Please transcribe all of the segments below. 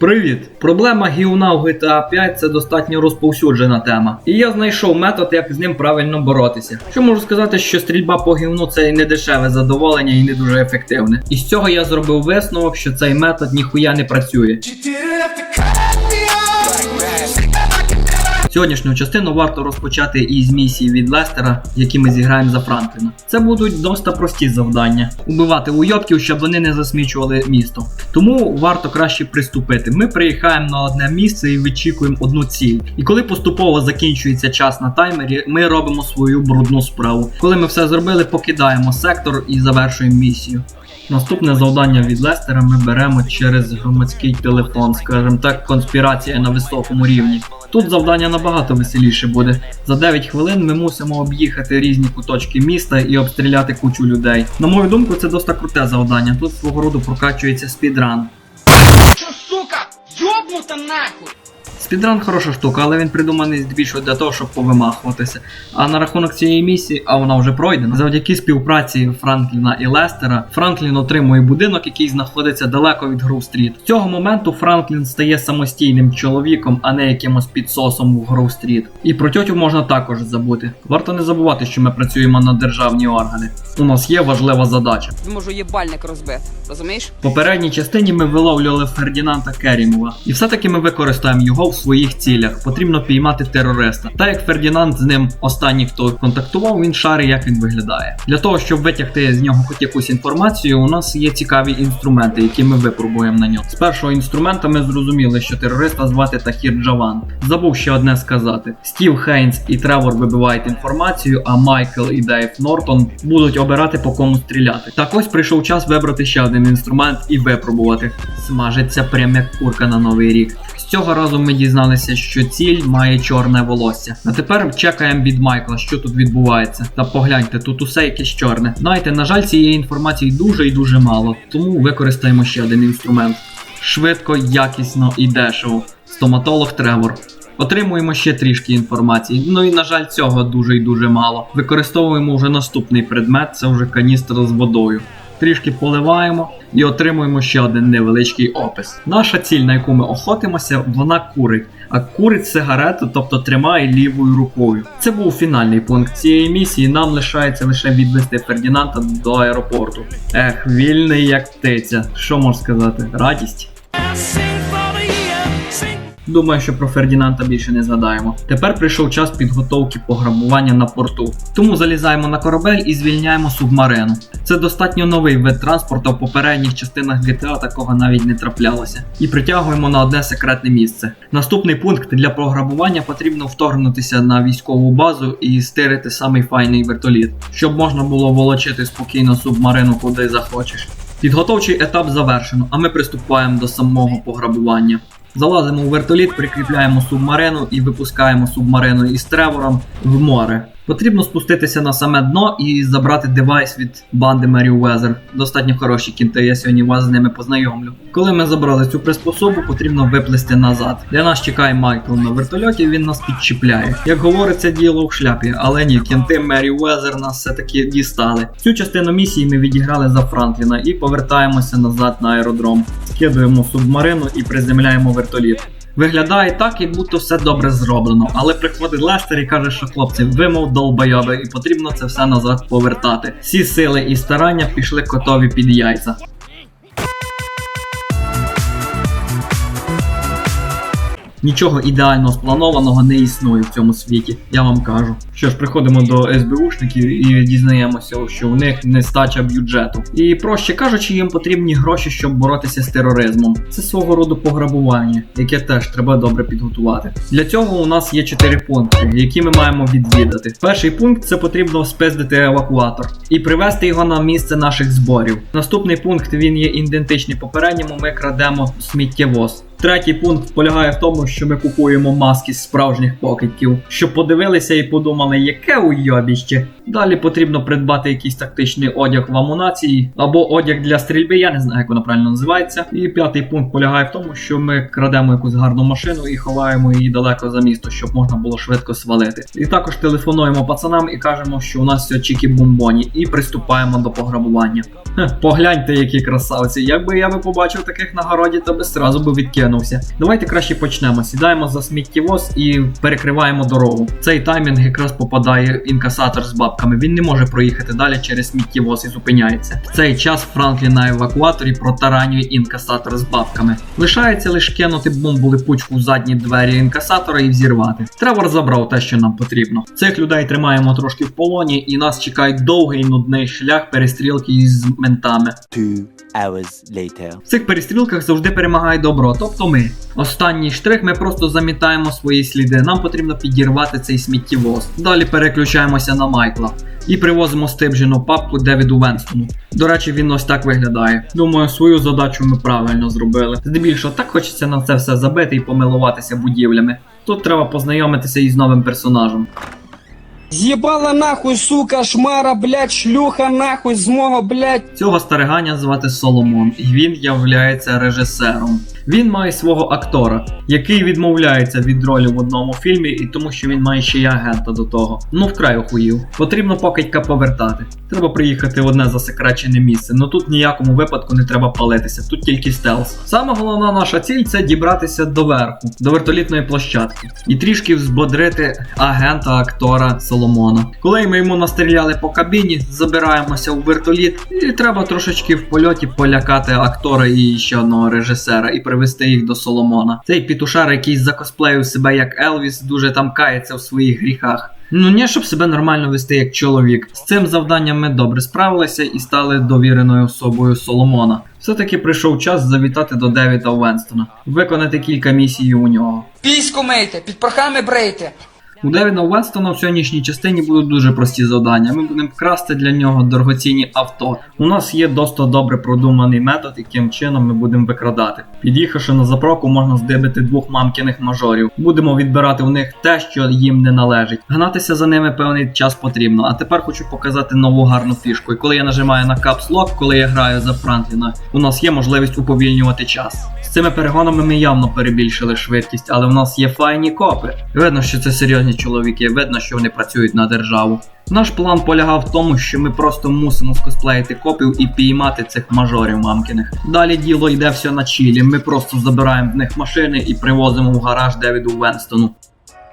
Привіт! Проблема гівна в GTA 5 це достатньо розповсюджена тема. І я знайшов метод, як з ним правильно боротися. Що можу сказати, що стрільба по гівну це і не дешеве задоволення, і не дуже ефективне. І з цього я зробив висновок, що цей метод ніхуя не працює. Сьогоднішню частину варто розпочати із місії від Лестера, які ми зіграємо за Франкліна. Це будуть досить прості завдання: убивати уйобків, щоб вони не засмічували місто. Тому варто краще приступити. Ми приїхаємо на одне місце і вичікуємо одну ціль. І коли поступово закінчується час на таймері, ми робимо свою брудну справу. Коли ми все зробили, покидаємо сектор і завершуємо місію. Наступне завдання від Лестера ми беремо через громадський телефон, скажімо так, конспірація на високому рівні. Тут завдання набагато веселіше буде. За 9 хвилин ми мусимо об'їхати різні куточки міста і обстріляти кучу людей. На мою думку, це досить круте завдання. Тут свого роду прокачується спідран. Чё, сука, ёбнута нахуй! Спідран хороша штука, але він придуманий здебільшого для того, щоб повимахуватися. А на рахунок цієї місії, а вона вже пройдена. Завдяки співпраці Франкліна і Лестера, Франклін отримує будинок, який знаходиться далеко від Гроу-стріт. З цього моменту Франклін стає самостійним чоловіком, а не якимось підсосом в Гроу-стріт. І про тьотю можна також забути. Варто не забувати, що ми працюємо на державні органи. У нас є важлива задача. Можу їбальник розбити, розумієш? В попередній частині ми виловлювали Фердінанда Керімова, і все-таки ми використаємо його в своїх цілях. Потрібно піймати терориста. Так як Фердінанд з ним останній, хто контактував, він шарить, як він виглядає. Для того, щоб витягти з нього хоч якусь інформацію, у нас є цікаві інструменти, які ми випробуємо на ньому. З першого інструмента ми зрозуміли, що терориста звати Тахір Джаван. Забув ще одне сказати: Стів Хейнс і Тревор вибивають інформацію, а Майкл і Дейв Нортон будуть обирати по кому стріляти. Так ось прийшов час вибрати ще один інструмент і випробувати. Смажиться прям як курка на новий рік. З цього разу ми дізналися, що ціль має чорне волосся. А тепер чекаємо від Майкла, що тут відбувається. Та погляньте, тут усе якесь чорне. Знаєте, на жаль, цієї інформації дуже і дуже мало, тому використаємо ще один інструмент. Швидко, якісно і дешево. Стоматолог Тревор. Отримуємо ще трішки інформації. Ну і на жаль, цього дуже і дуже мало. Використовуємо вже наступний предмет, це вже каністра з водою. Трішки поливаємо і отримуємо ще один невеличкий опис. Наша ціль, на яку ми охотимося, вона курить. А курить сигарету, тобто тримає лівою рукою. Це був фінальний пункт цієї місії. Нам лишається лише відвести Фердінанда до аеропорту. Ех, вільний як птиця. Що можна сказати? Радість. Думаю, що про Фердінанда більше не згадаємо. Тепер прийшов час підготовки пограбування на порту. Тому залізаємо на корабель і звільняємо субмарину. Це достатньо новий вид транспорту. В попередніх частинах GTA такого навіть не траплялося. І притягуємо на одне секретне місце. Наступний пункт для пограбування потрібно вторгнутися на військову базу і стирити самий файний вертоліт, щоб можна було волочити спокійно субмарину куди захочеш. Підготовчий етап завершено, а ми приступаємо до самого пограбування. Залазимо у вертоліт, прикріпляємо субмарину і випускаємо субмарину із тревором в море. Потрібно спуститися на саме дно і забрати девайс від банди Merryweather. Достатньо хороші кінти, я сьогодні вас з ними познайомлю. Коли ми забрали цю приспособу, потрібно виплисти назад. Для нас чекає Майкл на вертольоті, він нас підчіпляє. Як говориться, діло в шляпі, але ні, кінти Merryweather нас все-таки дістали. Цю частину місії ми відіграли за Франкліна і повертаємося назад на аеродром. Скидуємо субмарину і приземляємо вертоліт. Виглядає так, як будто все добре зроблено, але приходить Лестер і каже, що хлопці, ви мов долбойоби, і потрібно це все назад повертати. Всі сили і старання пішли котові під яйця. Нічого ідеально спланованого не існує в цьому світі, я вам кажу. Що ж, приходимо до СБУшників і дізнаємося, що у них нестача бюджету. І проще кажучи, їм потрібні гроші, щоб боротися з тероризмом. Це свого роду пограбування, яке теж треба добре підготувати. Для цього у нас є чотири пункти, які ми маємо відвідати. Перший пункт це потрібно спиздити евакуатор і привезти його на місце наших зборів. Наступний пункт він є ідентичний попередньому. Ми крадемо сміттєвоз. Третій пункт полягає в тому, що ми купуємо маски з справжніх покидьків, щоб подивилися і подумали, яке уйобіще. Далі потрібно придбати якийсь тактичний одяг в амунації або одяг для стрільби, я не знаю, як воно правильно називається. І п'ятий пункт полягає в тому, що ми крадемо якусь гарну машину і ховаємо її далеко за місто, щоб можна було швидко свалити. І також телефонуємо пацанам і кажемо, що у нас все чікі-бомбоні, і приступаємо до пограбування. Хе, погляньте, які красавці. Якби я би побачив таких на городі, то би сразу би відкинув. Прокинувся. Давайте краще почнемо. Сідаємо за сміттєвоз і перекриваємо дорогу. Цей таймінг якраз попадає інкасатор з бабками. Він не може проїхати далі через сміттєвоз і зупиняється. В цей час Франклін на евакуаторі протаранює інкасатор з бабками. Лишається лише кинути бомбу липучку в задні двері інкасатора і взірвати. Тревор забрав те, що нам потрібно. Цих людей тримаємо трошки в полоні, і нас чекає довгий нудний шлях перестрілки із ментами. Two hours later. В цих перестрілках завжди перемагає добро, тобто ми. Останній штрих ми просто замітаємо свої сліди. Нам потрібно підірвати цей сміттєвоз. Далі переключаємося на Майкла і привозимо стибжену папку Девіду Венстону. До речі, він ось так виглядає. Думаю, свою задачу ми правильно зробили. Здебільшого так хочеться на це все забити і помилуватися будівлями. Тут треба познайомитися із новим персонажем. З'їбала нахуй, сука, шмара, блядь, шлюха нахуй з мого, блядь. Цього стариганя звати Соломон, і він являється режисером. Він має свого актора, який відмовляється від ролі в одному фільмі, і тому що він має ще й агента до того. Ну вкрай охуїв. Потрібно покидька повертати. Треба приїхати в одне засекречене місце. Ну тут ніякому випадку не треба палитися, тут тільки стелс. Саме головна наша ціль це дібратися до верху, до вертолітної площадки, і трішки взбодрити агента актора Соломона. Коли ми йому настріляли по кабіні, забираємося у вертоліт, і треба трошечки в польоті полякати актора і ще одного режисера і привести їх до Соломона. Цей пітушар, який закосплеїв себе як Елвіс, дуже там кається в своїх гріхах. Ну не щоб себе нормально вести як чоловік. З цим завданням ми добре справилися і стали довіреною особою Соломона. Все-таки прийшов час завітати до Девіда Венстона, виконати кілька місій у нього. Піську мийте, під прохами брейте. У Девіда Венстона в сьогоднішній частині будуть дуже прості завдання. Ми будемо красти для нього дорогоцінні авто. У нас є досить добре продуманий метод, яким чином ми будемо викрадати. Під'їхавши на заправку, можна здибити двох мамкіних мажорів. Будемо відбирати у них те, що їм не належить. Гнатися за ними певний час потрібно. А тепер хочу показати нову гарну фішку. І коли я нажимаю на Caps Lock, коли я граю за Франкліна, у нас є можливість уповільнювати час. З цими перегонами ми явно перебільшили швидкість, але в нас є файні копи. Видно, що це серйозні чоловіки, видно, що вони працюють на державу. Наш план полягав в тому, що ми просто мусимо скосплеїти копів і піймати цих мажорів мамкиних. Далі діло йде все на чілі. Ми просто забираємо в них машини і привозимо в гараж Девіду Венстону.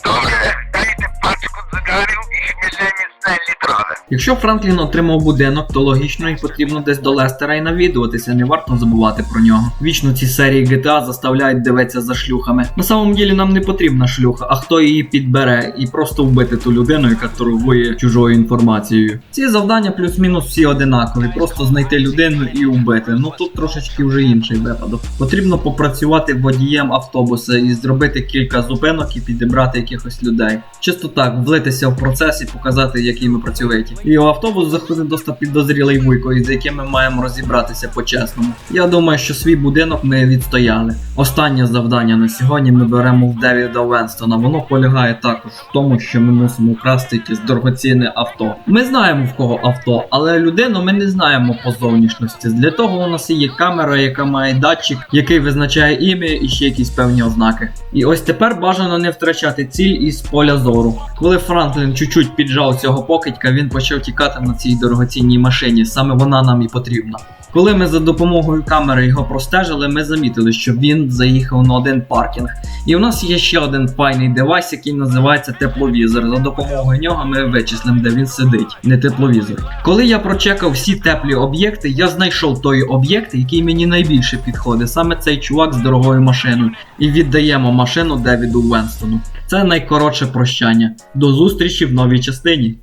Добре, дайте пачку і хмільні стелі трави. Якщо Франклін отримав будинок, то логічно і потрібно десь до Лестера і навідуватися, не варто забувати про нього. Вічно ці серії GTA заставляють дивитися за шлюхами. На самом ділі нам не потрібна шлюха, а хто її підбере і просто вбити ту людину, яка торгує чужою інформацією. Ці завдання плюс-мінус всі одинакові, просто знайти людину і вбити. Ну тут трошечки вже інший випадок. Потрібно попрацювати водієм автобуса і зробити кілька зупинок і підібрати якихось людей. Чисто так, влитися в процес і показати, які ми працьовиті. І у автобус заходить досить підозрілий вуйко, із яким ми маємо розібратися по-чесному. Я думаю, що свій будинок ми відстояли. Останнє завдання на сьогодні ми беремо в Девіда Венстона. Воно полягає також в тому, що ми мусимо вкрасти якесь дорогоцінне авто. Ми знаємо в кого авто, але людину ми не знаємо по зовнішності. Для того у нас є камера, яка має датчик, який визначає ім'я і ще якісь певні ознаки. І ось тепер бажано не втрачати ціль із поля зору. Коли Франклін чуть-чуть піджав цього покидька, він почав тікати на цій дорогоцінній машині. Саме вона нам і потрібна. Коли ми за допомогою камери його простежили, ми замітили, що він заїхав на один паркінг. І у нас є ще один файний девайс, який називається тепловізор. За допомогою нього ми вичислимо, де він сидить, не тепловізор. Коли я прочекав всі теплі об'єкти, я знайшов той об'єкт, який мені найбільше підходить. Саме цей чувак з дорогою машиною. І віддаємо машину Девіду Венстону. Це найкоротше прощання. До зустрічі в новій частині.